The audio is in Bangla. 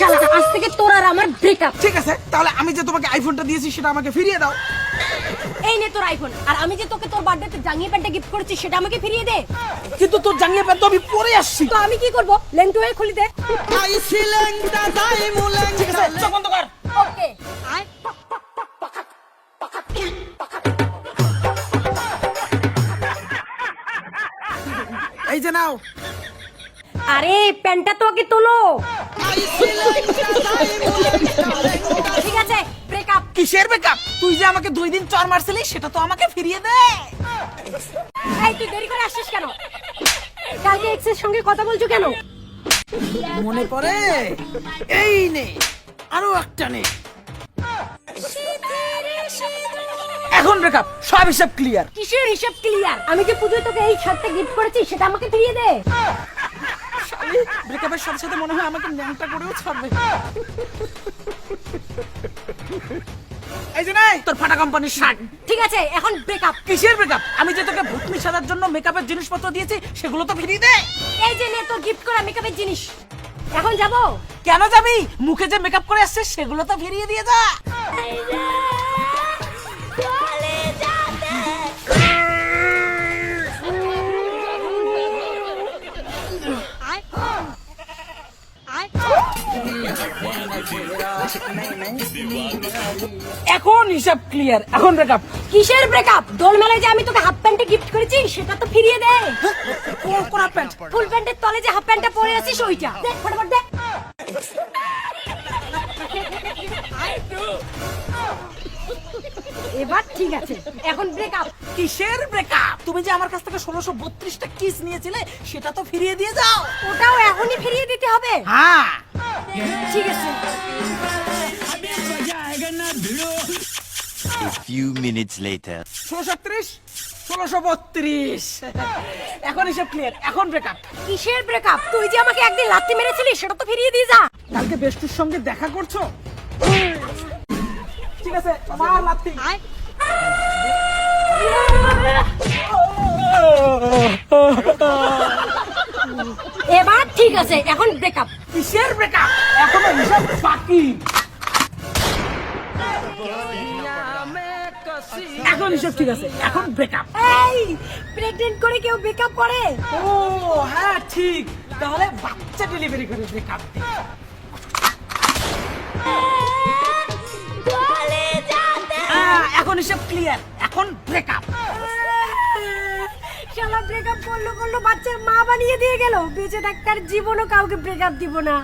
শালা আজ থেকে তোর আর আমার ব্রেকআপ ঠিক আছে তাহলে আমি যে তোমাকে আইফোনটা দিয়েছি সেটা আমাকে ফিরিয়ে দাও। এই নে তোর আইফোন আর আমি যে তোকে তোর বার্থডেতে জাঙ্গিয়ে প্যান্টটা গিফট করেছি সেটা আমাকে ফিরিয়ে দে। কিন্তু তোর জাঙ্গিয়ে প্যান্ট তো আমি পরে আসছি। তো আমি কি করব? লেংটু হয়ে খুলি দে। ঠিক আছে চোখ বন্ধ কর। ওকে। এই যে নাও। আরে প্যান্টটা তো আগে তোলো। ঠিক আছে ব্রেকআপ কিসের বেকআপ তুই যে আমাকে দুই দিন চর মারছিলি সেটা তো আমাকে ফিরিয়ে দে। এই তুই দেরি করে আসছিস কেন? কালকে এক্সের সঙ্গে কথা বলছো কেন? মনে পড়ে? এই নে আরও একটা নে। এখন ব্রেকআপ সব হিসাব ক্লিয়ার কিসের হিসাব ক্লিয়ার আমি যে পুজোয় তোকে এই শার্টটা গিফট করেছি সেটা আমাকে ফিরিয়ে দে। ব্রেকআপের সাথে সাথে মনে হয় আমাকে ন্যাংটা করেও ছাড়বে। এই যে নাই। তোর ফাটা কোম্পানির শার্ট। ঠিক আছে এখন ব্রেকআপ কিসের ব্রেকআপ আমি যে তোকে ভূতনি সাজার জন্য মেকআপের জিনিসপত্র দিয়েছি সেগুলো তো ফিরিয়ে দে। এই যে নে তোর গিফট করা মেকআপের জিনিস। এখন যাব? কেন যাবি? মুখে যে মেকআপ করে আসছিস সেগুলো তো ফিরিয়ে দিয়ে যা। এখন হিসাব ক্লিয়ার এখন ব্রেকআপ কিসের ব্রেকআপ দোল মেলায় যে আমি তোকে হাফ প্যান্টে গিফট করেছি সেটা তো ফিরিয়ে দে। কোন কোন প্যান্ট ফুল প্যান্টের তলে যে হাফ প্যান্টটা পরে আছিস ওইটা। দেখ ফটাফট দেখ এবার ঠিক আছে এখন ব্রেকআপ কিসের ব্রেকআপ তুমি যে আমার কাছ থেকে ষোলোশো বত্রিশটা কিস নিয়েছিলে সেটা তো ফিরিয়ে দিয়ে যাও। ওটাও এখনই ফিরিয়ে দিতে হবে। হ্যাঁ। ঠিক আছে A few minutes later. ষোলোশো বত্রিশ। এখন হিসাব ক্লিয়ার এখন ব্রেকআপ কিসের ব্রেকআপ তুই যে আমাকে একদিন লাত্তি মেরেছিলি সেটা তো ফিরিয়ে দিয়ে যা। কালকে বেস্টুর সঙ্গে দেখা করছ? ঠিক আছে মার লাত্তি ঠিক আছে এখন ব্রেকআপ কিসের ব্রেকআপ এখনও হিসাব বাকি। এখন হিসাব ঠিক আছে এখন ব্রেকআপ এই প্রেগনেন্ট করে কেউ ব্রেকআপ করে? ও হ্যাঁ ঠিক। তাহলে বাচ্চা ডেলিভারি করে ব্রেকআপ এখন হিসাব ক্লিয়ার এখন ব্রেকআপ শালা ব্রেকআপ করল করল, বাচ্চার মা বানিয়ে দিয়ে গেল। বেঁচে থাকার জীবনও কাউকে ব্রেকআপ দিব না।